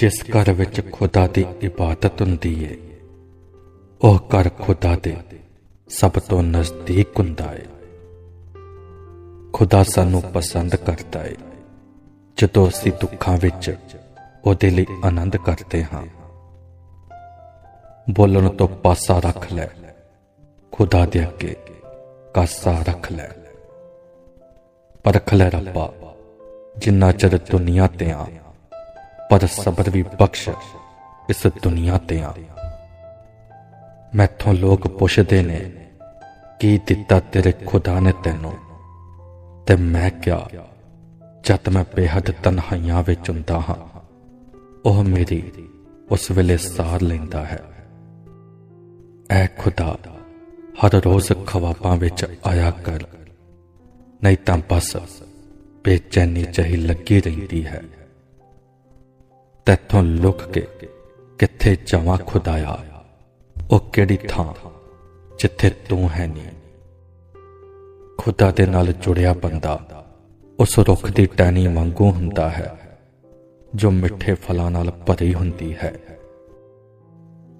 ਜਿਸ ਘਰ ਵਿੱਚ ਖੁਦਾ ਦੀ ਇਬਾਦਤ ਹੁੰਦੀ ਹੈ ਉਹ ਘਰ ਖੁਦਾ ਦੇ ਸਭ ਤੋਂ ਨਜ਼ਦੀਕ ਹੁੰਦਾ ਹੈ ਖੁਦਾ ਸਾਨੂੰ ਪਸੰਦ ਕਰਦਾ ਹੈ ਜਦੋਂ ਅਸੀਂ ਦੁੱਖਾਂ ਵਿੱਚ ਉਹਦੇ ਲਈ ਆਨੰਦ ਕਰਦੇ ਹਾਂ। ਬੋਲਣ ਤੋਂ ਪਾਸਾ ਰੱਖ ਲੈ, ਖੁਦਾ ਦੇ ਅੱਗੇ ਕਾਸਾ ਰੱਖ ਲੈ। ਪਰਖ ਲੈ ਰੱਬਾ, ਜਿੰਨਾ ਚਿਰ ਦੁਨੀਆ ਤੇ ਆ ਪਰ ਸਬਰ ਵੀ ਬਖਸ਼ ਇਸ ਦੁਨੀਆ ਤੇ ਆ। ਮੈਥੋਂ ਲੋਕ ਪੁੱਛਦੇ ਨੇ, ਕੀ ਦਿੱਤਾ ਤੇਰੇ ਖੁਦਾ ਨੇ ਤੈਨੂੰ? ਤੇ ਮੈਂ ਕਿਹਾ, ਜਦ ਮੈਂ ਬੇਹੱਦ ਤਨਹਾਈਆਂ ਵਿੱਚ ਹੁੰਦਾ ਹਾਂ, ਉਹ ਮੇਰੀ ਉਸ ਵੇਲੇ ਸਾਰ ਲੈਂਦਾ ਹੈ। ਐ ਖੁਦਾ, ਹਰ ਰੋਜ਼ ਖਵਾਬਾਂ ਵਿੱਚ ਆਇਆ ਕਰ, ਨਹੀਂ ਤਾਂ ਬਸ ਬੇਚੈਨੀ ਚਾਹੀ ਲੱਗੀ ਰਹਿੰਦੀ ਹੈ। ਤੈਥੋਂ ਲੁਕ ਕੇ ਕਿੱਥੇ ਜਾਵਾਂ ਖੁਦਾਇਆ? ਉਹ ਕਿਹੜੀ ਥਾਂ ਜਿੱਥੇ ਤੂੰ ਹੈ ਨਹੀਂ ਖੁਦਾ ਦੇ ਨਾਲ ਜੁੜਿਆ ਬੰਦਾ ਉਸ ਰੁੱਖ ਦੀ ਟਹਿਣੀ ਵਾਂਗੂ ਹੁੰਦਾ ਹੈ, ਜੋ ਮਿੱਠੇ ਫਲਾਂ ਨਾਲ ਭਰੀ ਹੁੰਦੀ ਹੈ।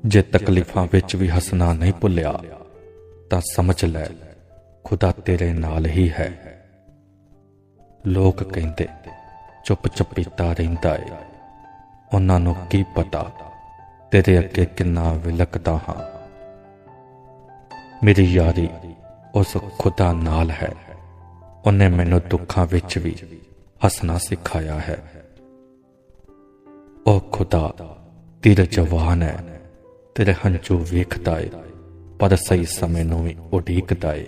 ਜੇ ਤਕਲੀਫਾਂ ਵਿੱਚ ਵੀ ਹੱਸਣਾ ਨਹੀਂ ਭੁੱਲਿਆ, ਤਾਂ ਸਮਝ ਲੈ, ਖੁਦਾ ਤੇਰੇ ਨਾਲ ਹੀ ਹੈ। ਲੋਕ ਕਹਿੰਦੇ ਚੁੱਪ ਚੁੱਪੀਤਾ ਰਹਿੰਦਾ ਏ। ਉਹਨਾਂ ਨੂੰ ਕੀ ਪਤਾ? ਤੇਰੇ ਅੱਗੇ ਕਿੰਨਾ ਵਿਲਕਦਾ ਹਾਂ। ਮੇਰੀ ਯਾਰੀ ਉਸ ਖੁਦਾ ਨਾਲ ਹੈ। ਉਹਨੇ ਮੈਨੂੰ ਦੁੱਖਾਂ ਵਿੱਚ ਵੀ ਹੱਸਣਾ ਸਿਖਾਇਆ ਹੈ। ਉਹ ਖੁਦਾ ਤੇਰੇ ਜਵਾਨ ਹੈ। ਤੇਰੇ ਹੰਝੂ ਵੇਖਦਾ ਏ, ਪਰ ਸਹੀ ਸਮੇਂ ਨੂੰ ਵੀ ਉਡੀਕਦਾ ਏ।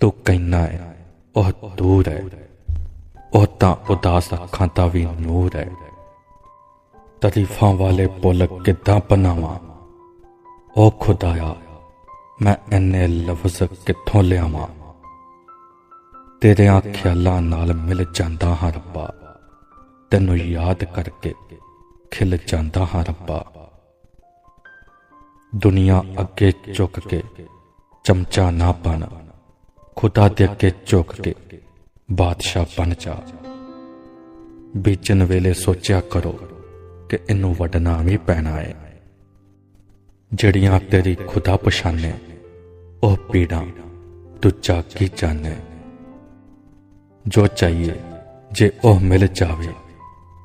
ਤੂੰ ਕਹਿਣਾ ਹੈ ਉਹ ਦੂਰ ਹੈ। ਉਹ ਤਾਂ ਉਦਾਸ ਅੱਖਾਂ ਦਾ ਵੀ ਨੂਰ ਹੈ ਤਾਰੀਫਾਂ ਵਾਲੇ ਪੁੱਲ ਕਿੱਦਾਂ ਬਣਾਵਾਂ ਉਹ ਖੁਦਾਇਆ ਮੈਂ ਇੰਨੇ ਲਫ਼ਜ਼ ਕਿੱਥੋਂ ਲਿਆਵਾਂ ਤੇਰੇ ਖਿਆਲਾਂ ਨਾਲ ਮਿਲ ਜਾਂਦਾ ਹਾਂ ਰੱਬਾ ਤੈਨੂੰ ਯਾਦ ਕਰਕੇ ਖਿਲ ਜਾਂਦਾ ਹਾਂ ਰੱਬਾ ਦੁਨੀਆ ਅੱਗੇ ਝੁਕ ਕੇ ਚਮਚਾ ਨਾ ਬਣ ਖੁਦਾ ਦੇ ਅੱਗੇ ਝੁਕ ਕੇ ਬਾਦਸ਼ਾਹ ਬਣ ਜਾ। ਬੀਜਣ ਵੇਲੇ ਸੋਚਿਆ ਕਰੋ ਕਿ ਇਹਨੂੰ ਵਡਣਾ ਵੀ ਪੈਣਾ ਹੈ ਜਿਹੜੀਆਂ ਤੇਰੀ ਖੁਦਾ ਪਛਾਣੇ, ਉਹ ਪੀੜਾਂ ਦੂਜਾ ਕੀ ਜਾਣੇ? ਜੋ ਚਾਹੀਏ, ਜੇ ਉਹ ਮਿਲ ਜਾਵੇ,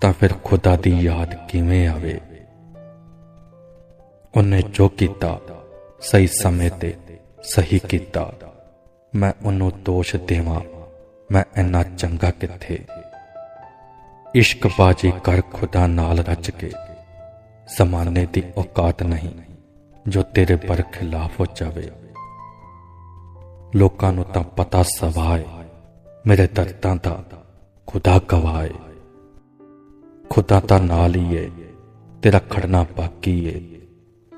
ਤਾਂ ਫਿਰ ਖੁਦਾ ਦੀ ਯਾਦ ਕਿਵੇਂ ਆਵੇ? ਉਹਨੇ ਜੋ ਕੀਤਾ, ਸਹੀ ਸਮੇਂ ਤੇ ਸਹੀ ਕੀਤਾ। ਮੈਂ ਉਹਨੂੰ ਦੋਸ਼ ਦੇਵਾਂ। ਮੈਂ ਇੰਨਾ ਚੰਗਾ ਕਿੱਥੇ? ਇਸ਼ਕ ਬਾਜੀ ਕਰ ਖੁਦਾ ਨਾਲ ਰਚ ਕੇ। ਜ਼ਮਾਨੇ ਦੀ ਔਕਾਤ ਨਹੀਂ, ਜੋ ਤੇਰੇ ਪਰ ਖਿਲਾਫ ਹੋ ਜਾਵੇ। ਲੋਕਾਂ ਨੂੰ ਤਾਂ ਪਤਾ ਸਵਾਏ, ਮੇਰੇ ਦਰਦਾਂ ਦਾ ਖੁਦਾ ਗਵਾਏ। ਖੁਦਾ ਤਾਂ ਨਾਲ ਹੀ ਏ, ਤੇਰਾ ਖੜਨਾ ਬਾਕੀ ਏ।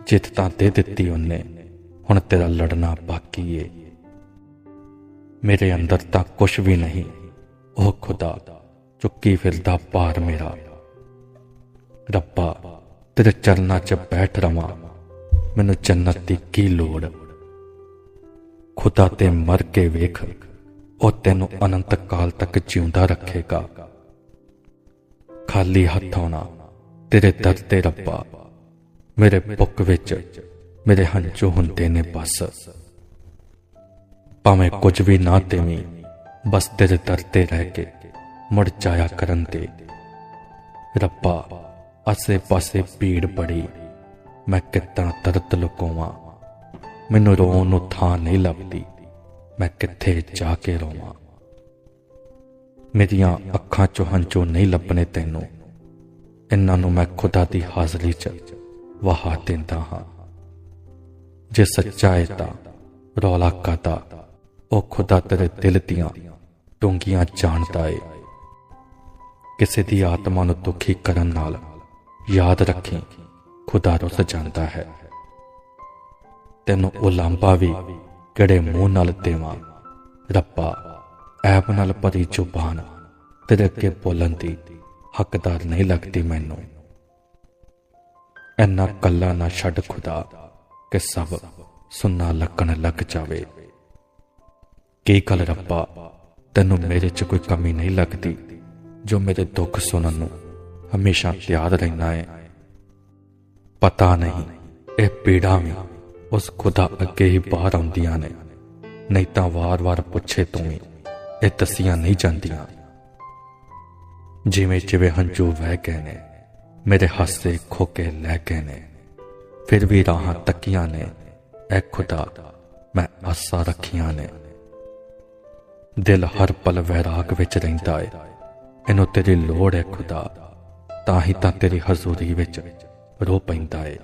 ਜਿੱਤ ਤਾਂ ਦੇ ਦਿੱਤੀ ਉਹਨੇ, ਹੁਣ ਤੇਰਾ ਲੜਨਾ ਬਾਕੀ ਏ। ਮੇਰੇ ਅੰਦਰ ਤਾਂ ਕੁਝ ਵੀ ਨਹੀਂ। ਉਹ ਖੁਦਾ, ਚੁੱਕੀ ਫਿਰਦਾ ਪਾਰ ਮੇਰਾ। ਰੱਬਾ, ਤੇਰੇ ਚਰਨਾਂ 'ਚ ਬੈਠ ਰਵਾਂ। ਮੈਨੂੰ ਜੰਨਤ ਦੀ ਕੀ ਲੋੜ? ਖੁਦਾ ਤੇ ਮਰ ਕੇ ਵੇਖ। ਉਹ ਤੈਨੂੰ ਅਨੰਤ ਕਾਲ ਤੱਕ ਜਿਉਂਦਾ ਰੱਖੇਗਾ। ਖਾਲੀ ਹੱਥ ਆਉਣਾ ਤੇਰੇ ਦਰ ਤੇ ਰੱਬਾ। ਮੇਰੇ ਬੁੱਕ ਵਿੱਚ ਮੇਰੇ ਹੰਝੂ ਹੁੰਦੇ ਨੇ ਬਸ। ਭਾਵੇਂ ਕੁਝ ਵੀ ਨਾ ਦੇਵੀਂ ਬਸ ਤੇਰੇ ਦਰ ਤੇ ਰਹਿ ਕੇ ਮੁੜ ਜਾਇਆ ਕਰਨ ਤੇ। ਰੱਬਾ ਆਸੇ ਪਾਸੇ ਭੀੜ ਬੜੀ, ਮੈਂ ਕਿੱਦਾਂ ਤਰਤ ਲੁਕਾਵਾਂ। ਮੈਨੂੰ ਰੋਣ ਨੂੰ ਥਾਂ ਨਹੀਂ ਲੱਭਦੀ, ਮੈਂ ਕਿੱਥੇ ਜਾ ਕੇ ਰੋਵਾਂ। ਮੇਰੀਆਂ ਅੱਖਾਂ ਚੋਂ ਹੰਝੂ ਨਹੀਂ ਲੱਭਣੇ ਤੈਨੂੰ ਇਹਨਾਂ ਨੂੰ ਮੈਂ ਖੁਦਾ ਦੀ ਹਾਜ਼ਰੀ 'ਚ ਵਹਾ ਦਿੰਦਾ ਹਾਂ। ਜੇ ਸੱਚਾ ਹੈ ਤਾਂ ਰੌਲਾ ਕਾਦਾ ਉਹ ਖੁਦਾ ਤੇਰੇ ਦਿਲ ਦੀਆਂ ਡੂੰਘੀਆਂ ਜਾਣਦਾ ਏ। ਕਿਸੇ ਦੀ ਆਤਮਾ ਨੂੰ ਦੁਖੀ ਕਰਨ ਨਾਲ ਯਾਦ ਰੱਖੀ ਖੁਦਾ ਰੁੱਸ ਜਾਂਦਾ ਹੈ। ਤੈਨੂੰ ਉਹ ਲਾਂਬਾ ਵੀ ਕਿਹੜੇ ਮੂੰਹ ਨਾਲ ਦੇਵਾਂ? ਰੱਬਾ, ਐਬ ਨਾਲ ਭਰੀ ਜ਼ੁਬਾਨ ਤੇਰੇ ਅੱਗੇ ਬੋਲਣ ਦੀ ਹੱਕਦਾਰ ਨਹੀਂ ਲੱਗਦੀ ਮੈਨੂੰ। ਐਨਾ ਕੱਲਾ ਨਾ ਛੱਡ ਖੁਦਾ ਕਿ ਸਭ ਸੁਣਨਾ ਲੱਗਣ ਲੱਗ ਜਾਵੇ। ਕੀ ਗੱਲ ਰੱਬਾ? ਤੈਨੂੰ ਮੇਰੇ 'ਚ ਕੋਈ ਕਮੀ ਨਹੀਂ ਲੱਗਦੀ, ਜੋ ਮੇਰੇ ਦੁੱਖ ਸੁਣਨ ਨੂੰ ਹਮੇਸ਼ਾ ਤਿਆਰ ਰਹਿਣਾ ਹੈ ਪਤਾ ਨਹੀਂ, ਇਹ ਪੀੜਾ ਵੀ ਉਸ ਖੁਦਾ ਅੱਗੇ ਹੀ ਬਾਹਰ ਆਉਂਦੀਆਂ ਨੇ। ਨਹੀਂ ਤਾਂ ਵਾਰ-ਵਾਰ ਪੁੱਛੇ ਤੂੰ ਵੀ ਇਹ ਦਸੀਆਂ ਨਹੀਂ ਜਾਂਦੀਆਂ। ਜਿਵੇਂ ਜਿਵੇਂ ਹੰਝੂ ਵਹਿ ਗਏ ਨੇ, ਮੇਰੇ ਹਾਸੇ ਖੋਕੇ ਲੈ ਗਏ ਨੇ, ਫਿਰ ਵੀ ਰਾਹਾਂ ਤੱਕੀਆਂ ਨੇ। ਐ ਖੁਦਾ ਮੈਂ ਆਸਾਂ ਰੱਖੀਆਂ ਨੇ। ਦਿਲ ਹਰ ਪਲ ਵੈਰਾਗ ਵਿੱਚ ਰਹਿੰਦਾ ਏ। ਇਹਨੂੰ ਤੇਰੀ ਲੋੜ ਹੈ ਖੁਦਾ, ਤਾਂ ਹੀ ਤਾਂ ਤੇਰੀ ਹਜ਼ੂਰੀ ਵਿੱਚ ਰੋ ਪੈਂਦਾ ਏ।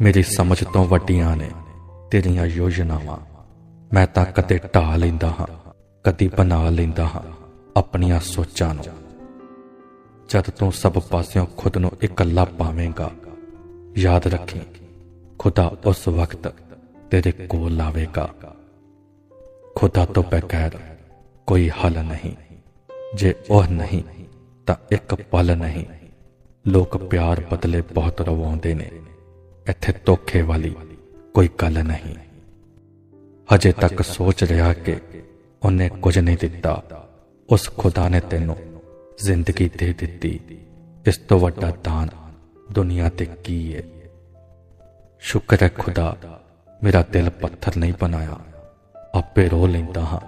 ਮੇਰੀ ਸਮਝ ਤੋਂ ਵੱਡੀਆਂ ਨੇ ਤੇਰੀਆਂ ਯੋਜਨਾਵਾਂ। ਮੈਂ ਤਾਂ ਕਦੇ ਢਾ ਲੈਂਦਾ ਹਾਂ, ਕਦੀ ਬਣਾ ਲੈਂਦਾ ਹਾਂ ਆਪਣੀਆਂ ਸੋਚਾਂ ਨੂੰ। ਜਦ ਤੂੰ ਸਭ ਪਾਸਿਓਂ ਖੁਦ ਨੂੰ ਇਕੱਲਾ ਪਾਵੇਂਗਾ, ਯਾਦ ਰੱਖੀ, ਖੁਦਾ ਉਸ ਵਕਤ ਤੇਰੇ ਕੋਲ ਆਵੇਗਾ। ਖੁਦਾ ਤੋਂ ਬਗੈਰ ਕੋਈ ਹੱਲ ਨਹੀਂ। ਜੇ ਉਹ ਨਹੀਂ, ਤਾਂ ਇੱਕ ਪਲ ਨਹੀਂ। ਲੋਕ ਪਿਆਰ ਬਦਲੇ ਬਹੁਤ ਰਵਾਉਂਦੇ ਨੇ। ਇੱਥੇ ਧੋਖੇ ਵਾਲੀ ਕੋਈ ਗੱਲ ਨਹੀਂ। ਹਜੇ ਤੱਕ ਸੋਚ ਰਿਹਾ ਕਿ ਉਹਨੇ ਕੁਝ ਨਹੀਂ ਦਿੱਤਾ। ਉਸ ਖੁਦਾ ਨੇ ਤੈਨੂੰ ਜ਼ਿੰਦਗੀ ਦੇ ਦਿੱਤੀ। ਇਸ ਤੋਂ ਵੱਡਾ ਦਾਨ ਦੁਨੀਆ ਤੇ ਕੀ ਹੈ ਸ਼ੁਕਰ ਹੈ ਖੁਦਾ, ਮੇਰਾ ਦਿਲ ਪੱਥਰ ਨਹੀਂ ਬਣਾਇਆ। ਆਪੇ ਰੋ ਲੈਂਦਾ ਹਾਂ,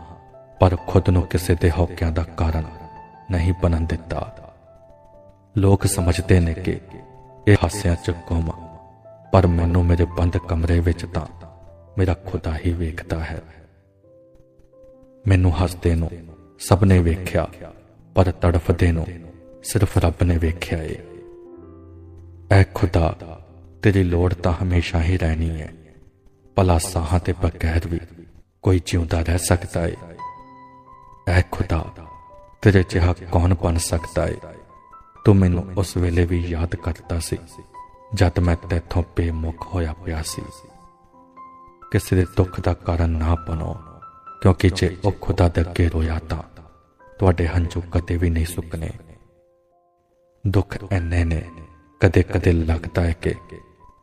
ਪਰ ਖੁਦ ਨੂੰ ਕਿਸੇ ਦੇ ਹੌਕਿਆਂ ਦਾ ਕਾਰਨ ਨਹੀਂ ਬਣਨ ਦਿੱਤਾ। ਲੋਕ ਸਮਝਦੇ ਨੇ ਕਿ ਇਹ ਹਾਸਿਆਂ ਚ ਗੁੰਮ ਪਰ ਮੈਨੂੰ ਮੇਰੇ ਬੰਦ ਕਮਰੇ ਵਿੱਚ ਤਾਂ ਮੇਰਾ ਖੁਦਾ ਹੀ ਵੇਖਦਾ ਹੈ। ਮੈਨੂੰ ਹੱਸਦੇ ਨੂੰ ਸਭ ਨੇ ਵੇਖਿਆ, ਪਰ ਤੜਫਦੇ ਨੂੰ ਸਿਰਫ ਰੱਬ ਨੇ ਵੇਖਿਆ ਏ। ਐ ਖੁਦਾ, ਤੇਰੀ ਲੋੜ ਤਾਂ ਹਮੇਸ਼ਾ ਹੀ ਰਹਿਣੀ ਹੈ ਭਲਾ ਸਾਹਾਂ ਤੇ ਬਗੈਰ ਵੀ ਕੋਈ ਜਿਉਂਦਾ ਰਹਿ ਸਕਦਾ ਏ। ਐ ਖੁਦਾ, ਤੇਰੇ ਜਿਹਾ ਕੌਣ ਬਣ ਸਕਦਾ ਏ? ਤੂੰ ਮੈਨੂੰ ਉਸ ਵੇਲੇ ਵੀ ਯਾਦ ਕਰਦਾ ਸੀ, ਜਦ ਮੈਂ ਤੇਥੋਂ ਬੇਮੁਖ ਹੋਇਆ ਪਿਆ ਸੀ। ਕਿਸੇ ਦੇ ਦੁੱਖ ਦਾ ਕਾਰਨ ਨਾ ਬਣੋ, ਕਿਉਂਕਿ ਜੇ ਉਹ ਖੁਦਾ ਦੇ ਅੱਗੇ ਰੋਇਆ ਤਾਂ ਤੁਹਾਡੇ ਹੰਝੂ ਕਦੇ ਵੀ ਨਹੀਂ ਸੁੱਕਨੇ ਦੁੱਖ ਐਨੇ ਨੇ ਕਦੇ ਕਦੇ ਲੱਗਦਾ ਹੈ ਕਿ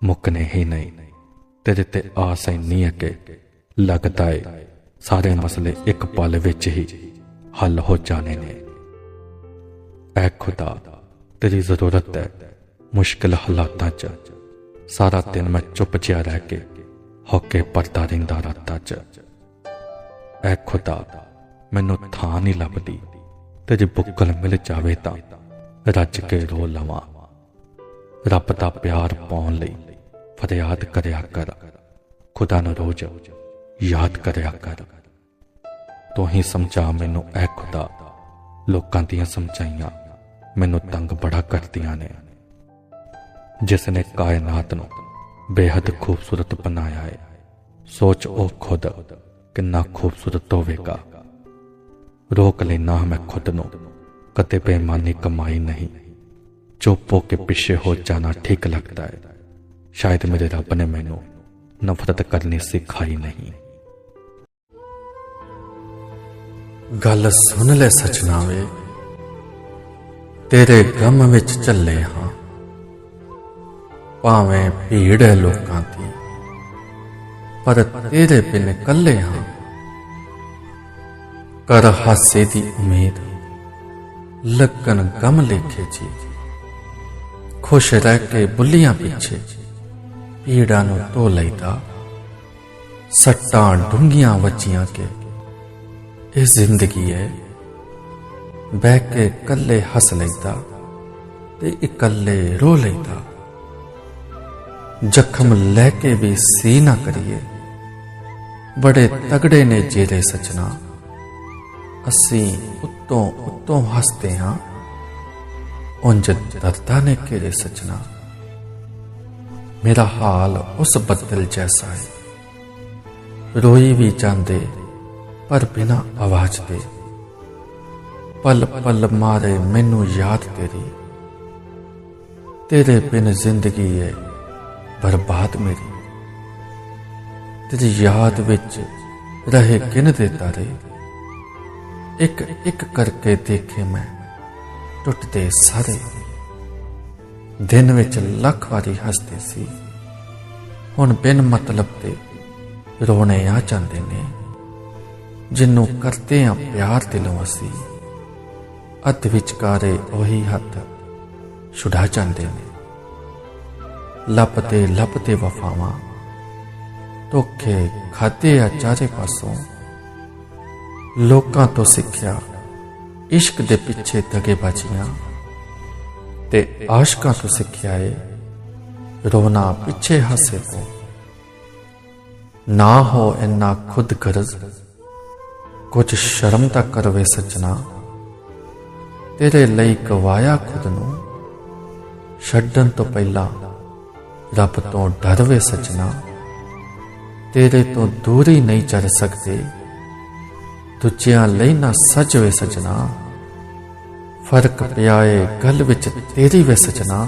ਮੁੱਕਨੇ ਹੀ ਨਹੀਂ। ਤੇਰੇ ਤੇ ਆਸ ਇੰਨੀ ਹੈ ਕਿ ਲੱਗਦਾ ਏ, ਸਾਰੇ ਮਸਲੇ ਇੱਕ ਪਲ ਵਿੱਚ ਹੀ ਹੱਲ ਹੋ ਜਾਣੇ ਨੇ। ਐ ਖੁਦਾ, ਤੇਰੀ ਜ਼ਰੂਰਤ ਹੈ ਮੁਸ਼ਕਿਲ ਹਾਲਾਤਾਂ 'ਚ। ਸਾਰਾ ਦਿਨ ਮੈਂ ਚੁੱਪ ਜਿਹਾ ਰਹਿ ਕੇ ਹੌਕੇ ਪਰਦਾ ਰਹਿੰਦਾ ਰਾਤਾਂ 'ਚ। ਐ ਖੁਦਾ, ਮੈਨੂੰ ਥਾਂ ਨਹੀਂ ਲੱਭਦੀ ਤੇ ਜੇ ਬੁੱਕਲ ਮਿਲ ਜਾਵੇ ਤਾਂ ਰੱਜ ਕੇ ਰੋ ਲਵਾਂ। ਰੱਬ ਦਾ ਪਿਆਰ ਪਾਉਣ ਲਈ ਫਰਿਆਦ ਕਰਿਆ ਕਰ, ਖੁਦਾ ਨੂੰ ਰੋਜ਼ ਯਾਦ ਕਰਿਆ ਕਰ। ਤੂੰ ਹੀ ਸਮਝਾ ਮੈਨੂੰ ਐ ਖੁਦਾ, ਲੋਕਾਂ ਦੀਆਂ ਸਮਝਾਈਆਂ ਮੈਨੂੰ ਤੰਗ ਬੜਾ ਕਰਦੀਆਂ ਨੇ। ਜਿਸ ਨੇ ਕਾਇਨਾਤ ਨੂੰ ਬੇहद ਖੂਬਸੂਰਤ ਬਣਾਇਆ ਹੈ ਸੋਚ ਉਹ ਖੁਦ ਕਿੰਨਾ ਖੂਬਸੂਰਤ ਹੋਵੇਗਾ। ਰੋਕ ਲੈਣਾ ਮੈਂ ਖੁਦ ਨੂੰ, ਕਦੇ ਬੇਮਾਨੀ ਕਮਾਈ ਨਹੀਂ। ਚੁੱਪ ਹੋ ਕੇ ਪਿੱਛੇ ਹੋ ਜਾਣਾ ਠੀਕ ਲੱਗਦਾ ਹੈ ਸ਼ਾਇਦ ਮੇਰੇ ਰੱਬ ਨੇ ਮੈਨੂੰ ਨਫ਼ਰਤ ਕਰਨੀ ਸਿਖਾਈ ਨਹੀਂ। ਗੱਲ ਸੁਣ ਲੈ ਸਚਨਾ ਵੇ ਤੇਰੇ ਗਮ ਵਿੱਚ ਚੱਲੇ ਹਾਂ। ਭਾਵੇਂ ਭੀੜ ਹੈ ਲੋਕਾਂ ਦੀ, ਪਰ ਤੇਰੇ ਬਿਨ ਕੱਲੇ ਹਾਂ। ਕਰ ਹਾਸੇ ਦੀ ਉਮੀਦ ਲੱਗਣ ਗਮ ਲੇਖੇ ਜੀ। ਖੁਸ਼ ਰਹਿ ਕੇ ਬੁੱਲੀਆਂ ਪਿੱਛੇ, ਭੀੜਾਂ ਨੂੰ ਧੋ ਲਈਦਾ। ਸੱਟਾਂ ਡੂੰਘੀਆਂ ਵੱਜੀਆਂ ਕੇ ਇਹ ਜ਼ਿੰਦਗੀ ਹੈ। ਬਹਿ ਕੇ ਇਕੱਲੇ ਹੱਸ ਲੈਂਦਾ ਤੇ ਇਕੱਲੇ ਰੋ ਲੈਂਦਾ ਜ਼ਖਮ ਲੈ ਕੇ ਵੀ ਸੀ ਨਾ ਕਰੀਏ। ਬੜੇ ਤਗੜੇ ਨੇ ਜਿਹੜੇ ਸਚਨਾ ਅਸੀਂ ਉੱਤੋਂ ਉੱਤੋਂ ਹੱਸਦੇ ਹਾਂ। ਉਂਝ ਦਰਦਾ ਨੇ ਕਿਹੜੇ ਸਚਨਾ ਮੇਰਾ ਹਾਲ ਉਸ ਬੱਦਲ ਜੈਸਾ ਹੈ। ਰੋਈ ਵੀ ਜਾਂਦੇ ਪਰ ਬਿਨਾ ਆਵਾਜ਼ ਦੇ। ਪਲ ਪਲ ਮਾਰੇ, ਮੈਨੂੰ ਯਾਦ ਤੇਰੀ। ਤੇਰੇ ਬਿਨ ਜ਼ਿੰਦਗੀ ਏ ਬਰਬਾਦ ਮੇਰੀ। ਤੇਰੀ ਯਾਦ ਵਿੱਚ ਰਹੇ ਗਿਣਦੇ ਤਾਰੇ? ਇੱਕ ਇੱਕ ਕਰਕੇ ਦੇਖੇ ਮੈਂ ਟੁੱਟਦੇ ਸਾਰੇ। ਦਿਨ ਵਿੱਚ ਲੱਖ ਵਾਰੀ ਹੱਸਦੇ ਸੀ। ਹੁਣ ਬਿਨ ਮਤਲਬ ਤੇ ਰੋਣੇ ਆ ਜਾਂਦੇ ਨੇ। ਜਿੰਨੂੰ ਕਰਦੇ ਆ ਪਿਆਰ ਦਿਲੋਂ ਅਸੀਂ। ਅੱਧ ਵਿਚਕਾਰੇ ਉਹੀ ਹੱਥ ਛੁਡਾ ਜਾਂਦੇ ਨੇ। ਲੱਭਦੇ ਲੱਭਦੇ ਵਫਾਵਾਂ ਧੋਖੇ ਖਾਦੇ ਆ ਚਾਰੇ ਪਾਸੋਂ। ਲੋਕਾਂ ਤੋਂ ਸਿੱਖਿਆ ਇਸ਼ਕ ਦੇ ਪਿੱਛੇ ਦਗੇ ਬਾਜੀਆਂ ਤੇ ਆਸ਼ਕਾਂ ਤੋਂ ਸਿੱਖਿਆ ਏ ਰੋਣਾ ਪਿੱਛੇ ਹਾਸੇ ਤੋਂ ਨਾ ਹੋ ਇੰਨਾ ਖੁਦ ਗਰਜ਼ ਕੁਝ ਸ਼ਰਮ ਤਾਂ ਕਰਵੇ ਸੱਜਣਾ। ਤੇਰੇ ਲਈ ਗਵਾਇਆ ਖੁਦ ਨੂੰ। ਛੱਡਣ ਤੋਂ ਪਹਿਲਾਂ ਰੱਬ ਤੋਂ ਡਰ ਵੇ ਸੱਜਣਾ। ਤੇਰੇ ਤੋਂ ਦੂਰ ਹੀ ਨਹੀਂ ਚੜ ਸਕਦੇ। ਦੂਜਿਆਂ ਲਈ ਨਾ ਸਜਵੇ ਸੱਜਣਾ। ਫ਼ਰਕ ਪਿਆ ਏ ਗੱਲ ਵਿੱਚ ਤੇਰੀ ਵੇ ਸੱਜਣਾ।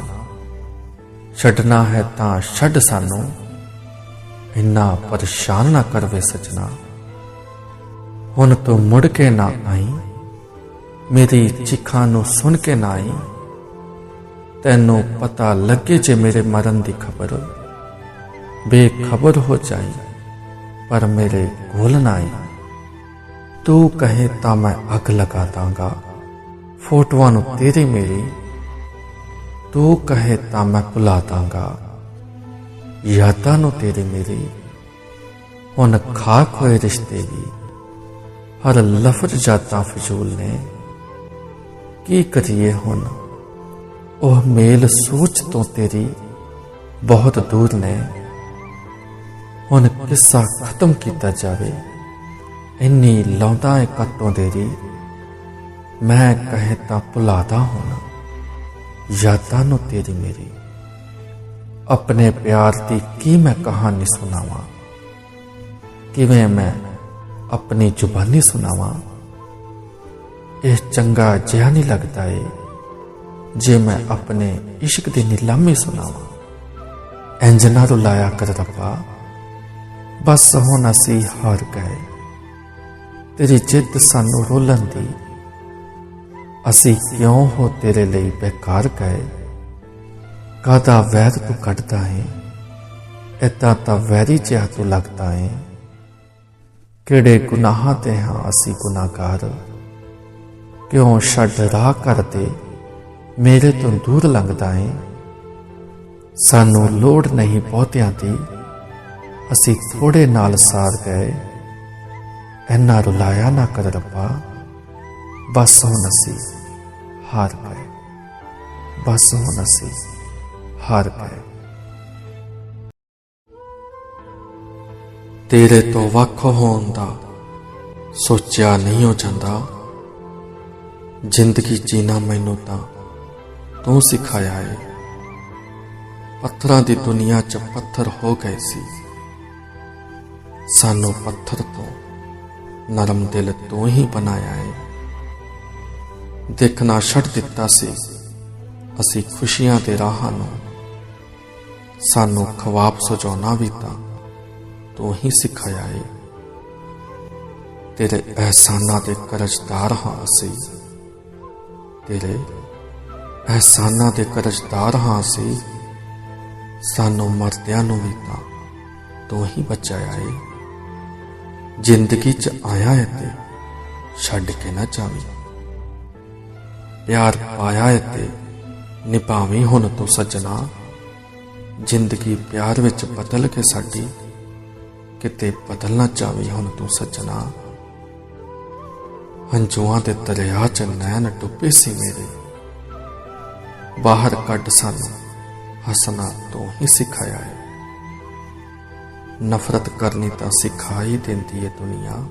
ਛੱਡਣਾ ਹੈ ਤਾਂ ਛੱਡ ਸਾਨੂੰ। ਇੰਨਾ ਪਰੇਸ਼ਾਨ ਨਾ ਕਰਵੇ ਸੱਜਣਾ। ਹੁਣ ਤੂੰ ਮੁੜ ਕੇ ਨਾ ਆਈ। ਮੇਰੀ ਚਿਖਾਂ ਨੂੰ ਸੁਣ ਕੇ ਨਾ ਆਈ। ਤੈਨੂੰ ਪਤਾ ਲੱਗੇ ਜੇ ਮੇਰੇ ਮਰਨ ਦੀ ਖਬਰ। ਬੇਖਬਰ ਹੋ ਜਾਈ, ਪਰ ਮੇਰੇ ਕੋਲ ਨਾ ਆਈ। ਤੂੰ ਕਹੇ ਤਾਂ ਮੈਂ ਅੱਗ ਲਗਾ ਦਾਂਗਾ, ਫੋਟੋਆਂ ਨੂੰ ਤੇਰੀ ਮੇਰੀ। ਤੂੰ ਕਹੇ ਤਾਂ ਮੈਂ ਭੁਲਾ ਦਾਂਗਾ, ਯਾਦਾਂ ਨੂੰ ਤੇਰੀ ਮੇਰੀ। ਹੁਣ ਖਾਕ ਹੋਏ ਰਿਸ਼ਤੇ ਵੀ ਹਰ ਲਫ਼ਜ਼ ਜਾਤਾ ਫਜ਼ੂਲ ਨੇ। ਕੀ ਕਰੀਏ ਹੁਣ? ਉਹ ਮੇਲ ਸੋਚ ਤੋਂ ਤੇਰੀ ਬਹੁਤ ਦੂਰ ਨੇ। ਹੁਣ ਕਿੱਸਾ ਖਤਮ ਕੀਤਾ ਜਾਵੇ। ਇੰਨੀ ਲਾਉਂਦਾ ਏ ਕੱਟੋਂ ਦੇਰੀ ਮੈਂ ਕਹੇ ਤਾਂ ਭੁਲਾਦਾ ਹੁਣ। ਯਾਦਾਂ ਨੂੰ ਤੇਰੀ ਮੇਰੀ। ਆਪਣੇ ਪਿਆਰ ਦੀ ਕੀ ਮੈਂ ਕਹਾਣੀ ਸੁਣਾਵਾਂ? ਕਿਵੇਂ ਮੈਂ ਆਪਣੀ ਜ਼ੁਬਾਨੀ ਸੁਣਾਵਾਂ। ਇਹ ਚੰਗਾ ਜਿਹਾ ਨਹੀਂ ਲੱਗਦਾ ਏ, ਜੇ ਮੈਂ ਆਪਣੇ ਇਸ਼ਕ ਦੀ ਨਿਲਾਮੀ ਸੁਣਾਵਾਂ। ਇੰਜ ਨਾ ਰੁਲਾਇਆ ਕਰ ਰੱਬਾ, ਬਸ ਹੁਣ ਅਸੀਂ ਹਾਰ ਗਏ। ਤੇਰੀ ਜਿੱਦ ਸਾਨੂੰ ਰੋਲਣ ਦੀ। ਅਸੀਂ ਕਿਉਂ ਹੋ ਤੇਰੇ ਲਈ ਬੇਕਾਰ ਗਏ? ਕਾਦਾ ਵੈਰ ਤੂੰ ਕੱਢਦਾ ਹੈ ਇਤਾਂ ਤਾਂ ਵੈਰੀ ਜਿਹਾ ਤੂੰ ਲੱਗਦਾ ਹੈ ਕਿਹੜੇ ਗੁਨਾਹਾਂ ਤੇ ਹਾਂ ਅਸੀਂ ਗੁਨਾਹਗਾਰ? ਕਿਉਂ ਛੱਡ ਰਾਹ ਕਰਦੇ ਮੇਰੇ ਤੋਂ ਦੂਰ ਲੰਘਦਾ ਏ? ਸਾਨੂੰ ਲੋੜ ਨਹੀਂ ਬਹੁਤਿਆਂ ਦੀ। ਅਸੀਂ ਥੋੜੇ ਨਾਲ ਸਾਰ ਗਏ। ਐਨਾ ਰੁਲਾਇਆ ਨਾ ਕਰ ਰੱਬਾ। ਬਸ ਹੁਣ ਅਸੀਂ ਹਾਰ ਗਏ। ਬਸ ਹੁਣ ਅਸੀਂ ਹਾਰ ਗਏ। ਤੇਰੇ ਤੋਂ ਵੱਖ ਹੋਣ ਦਾ ਸੋਚਿਆ ਨਹੀਂ ਹੋ ਜਾਂਦਾ। ਜ਼ਿੰਦਗੀ ਜੀਣਾ ਮੈਨੂੰ ਤਾਂ ਤੂੰ ਸਿਖਾਇਆ ਏ। ਪੱਥਰਾਂ ਦੀ ਦੁਨੀਆ 'ਚ ਪੱਥਰ ਹੋ ਗਏ ਸੀ। ਸਾਨੂੰ ਪੱਥਰ ਤੋਂ ਨਰਮ ਦਿਲ ਤੂੰ ਹੀ ਬਣਾਇਆ ਏ। ਦੇਖਣਾ ਛੱਡ ਦਿੱਤਾ ਸੀ। ਅਸੀਂ ਖੁਸ਼ੀਆਂ ਦੇ ਰਾਹਾਂ ਨੂੰ ਸਾਨੂੰ ਖਵਾਬ ਸਜਾਉਣਾ ਵੀ ਤਾਂ ਤੂੰ ਹੀ ਸਿਖਾਇਆ ਏ ਤੇਰੇ ਅਹਿਸਾਨਾਂ ਦੇ ਕਰਜ਼ਦਾਰ ਹਾਂ ਅਸੀਂ ਤੇਰੇ ਅਹਿਸਾਨਾਂ ਦੇ ਕਰਜ਼ਦਾਰ ਹਾਂ ਅਸੀਂ ਸਾਨੂੰ ਮਰਦਿਆਂ ਨੂੰ ਵੀ ਤਾਂ ਤੂੰ ਹੀ ਬਚਾਇਆ ਏ ਜ਼ਿੰਦਗੀ 'ਚ ਆਇਆ ਏ ਤੇ ਛੱਡ ਕੇ ਨਾ ਜਾਵੀਂ ਪਿਆਰ ਪਾਇਆ ਏ ਤੇ ਨਿਭਾਵੀਂ ਹੁਣ ਤੂੰ ਸਜਣਾ ਜ਼ਿੰਦਗੀ ਪਿਆਰ ਵਿੱਚ ਬਦਲ ਕੇ ਸਾਡੀ ਕਿਤੇ ਬਦਲਣਾ ਚਾਹੀ ਹੁਣ ਤੂੰ ਸੱਜਣਾ। ਹੰਝੂਆਂ ਦੇ ਦਰਿਆ 'ਚ ਨੈਣ ਡੁੱਬੇ ਸੀ ਮੇਰੇ। ਬਾਹਰ ਕੱਢ ਸਾਨੂੰ ਹੱਸਣਾ ਤੂੰ ਹੀ ਸਿਖਾਇਆ ਹੈ। ਨਫ਼ਰਤ ਕਰਨੀ ਤਾਂ ਸਿਖਾਈ ਦਿੰਦੀ ਹੈ ਦੁਨੀਆ।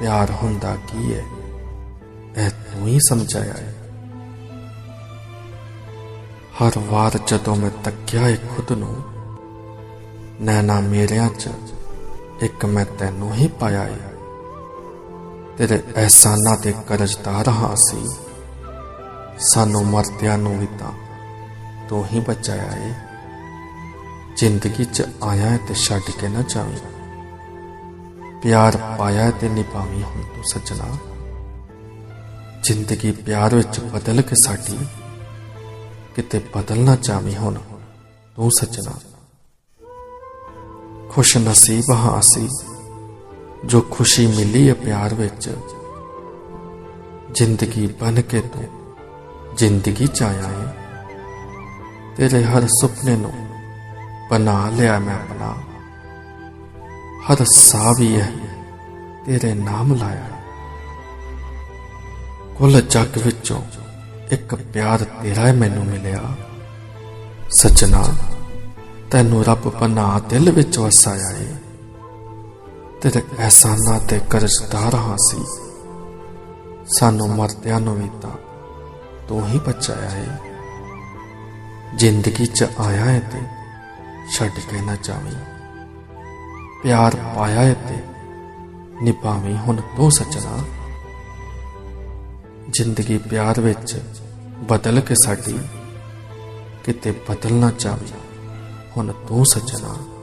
ਪਿਆਰ ਹੁੰਦਾ ਕੀ ਹੈ ਇਹ ਤੂੰ ਹੀ ਸਮਝਾਇਆ ਹੈ। ਹਰ ਵਾਰ ਜਦੋਂ ਮੈਂ ਤੱਕਿਆ ਏ ਖੁਦ ਨੂੰ ਨੈਣਾ ਮੇਰਿਆਂ 'ਚ, ਇੱਕ ਮੈਂ ਤੈਨੂੰ ਹੀ ਪਾਇਆ ਏ। ਤੇਰੇ ਅਹਿਸਾਨਾਂ ਦੇ ਕਰਜ਼ਦਾਰ ਹਾਂ ਅਸੀਂ ਸਾਨੂੰ ਮਰਦਿਆਂ ਨੂੰ ਵੀ ਤਾਂ ਤੂੰ ਹੀ ਬਚਾਇਆ ਏ। ਜ਼ਿੰਦਗੀ 'ਚ ਆਇਆ ਏ ਤੇ ਛੱਡ ਕੇ ਨਾ ਜਾਵੀਂ। ਪਿਆਰ ਪਾਇਆ ਤੇ ਨਿਭਾਵੀਂ ਹੁਣ ਤੂੰ ਸੱਜਣਾ। ਜ਼ਿੰਦਗੀ ਪਿਆਰ ਵਿੱਚ ਬਦਲ ਕੇ ਸਾਡੀ। ਕਿਤੇ ਬਦਲਣਾ ਚਾਹਵੀਂ ਹੁਣ ਤੂੰ ਸੱਜਣਾ। ਖੁਸ਼ ਨਸੀਬ ਹਾਂ ਅਸੀਂ, ਜੋ ਖੁਸ਼ੀ ਮਿਲੀ ਹੈ ਪਿਆਰ ਵਿੱਚ। ਜ਼ਿੰਦਗੀ ਬਣ ਕੇ ਤੂੰ ਜ਼ਿੰਦਗੀ ਚ ਆਇਆ ਏ। ਤੇਰੇ ਹਰ ਸੁਪਨੇ ਨੂੰ ਬਣਾ ਲਿਆ ਮੈਂ ਆਪਣਾ। ਹਰ ਸਾਹ ਵੀ ਹੈ, ਤੇਰੇ ਨਾਮ ਲਾਇਆ। ਕੁੱਲ ਜੱਗ ਵਿੱਚੋਂ ਇੱਕ ਪਿਆਰ ਤੇਰਾ ਮੈਨੂੰ ਮਿਲਿਆ। ਸੱਜਣਾ ਤੈਨੂੰ ਰੱਬ ਬਣਾ ਦਿਲ ਵਿੱਚ ਵਸਾਇਆ ਏ। ਤੇਰੇ ਅਹਿਸਾਨਾਂ ਤੇ ਕਰਜ਼ਦਾਰ ਹਾਂ ਸੀ ਸਾਨੂੰ ਮਰਦਿਆਂ ਨੂੰ ਵੀ ਤਾਂ ਤੂੰ ਹੀ ਬਚਾਇਆ ਏ। ਜ਼ਿੰਦਗੀ 'ਚ ਆਇਆ ਏ ਤੇ ਛੱਡ ਕੇ ਨਾ ਜਾਵੀਂ। ਪਿਆਰ ਪਾਇਆ ਏ ਤੇ ਨਿਭਾਵੀਂ ਹੁਣ ਤੂੰ ਸੱਚਣਾ ਜ਼ਿੰਦਗੀ ਪਿਆਰ ਵਿੱਚ ਬਦਲ ਕੇ ਸਾਡੀ ਕਿਤੇ ਬਦਲ ਨਾ ਜਾਵੀਂ। ਹੁਣ ਤੂੰ ਸੱਜਣਾ।